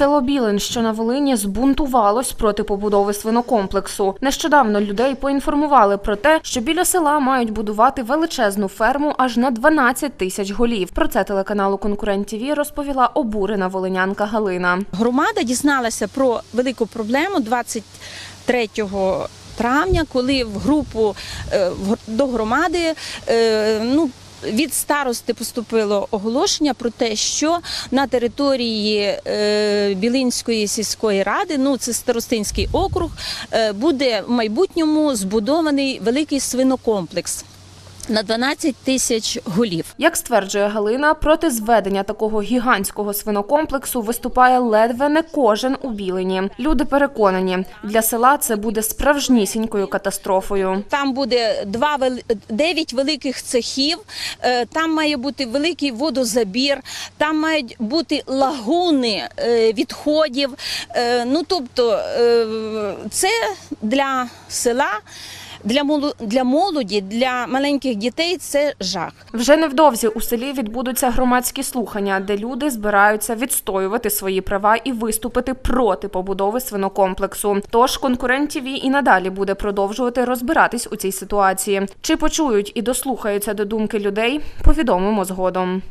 Село Білин, що на Волині, збунтувалось проти побудови свинокомплексу. Нещодавно людей поінформували про те, що біля села мають будувати величезну ферму аж на 12 тисяч голів. Про це телеканалу Конкурент ТІВІ розповіла обурена волинянка Галина. Громада дізналася про велику проблему 23 травня, коли в групу е, до громади е, ну. Від старости поступило оголошення про те, що на території е, Білинської сільської ради, ну це старостинський округ, е, буде в майбутньому збудований великий свинокомплекс на 12 тисяч голів. Як стверджує Галина, проти зведення такого гігантського свинокомплексу виступає ледве не кожен у Білині. Люди переконані, для села це буде справжнісінькою катастрофою. Там буде два дев'ять великих цехів. е, Там має бути великий водозабір, там мають бути лагуни е, відходів. Е, Ну тобто це для села. Для для молоді, для маленьких дітей це жах. Вже невдовзі у селі відбудуться громадські слухання, де люди збираються відстоювати свої права і виступити проти побудови свинокомплексу. Тож конкурент ТІВІ і надалі буде продовжувати розбиратись у цій ситуації. Чи почують і дослухаються до думки людей? Повідомимо згодом.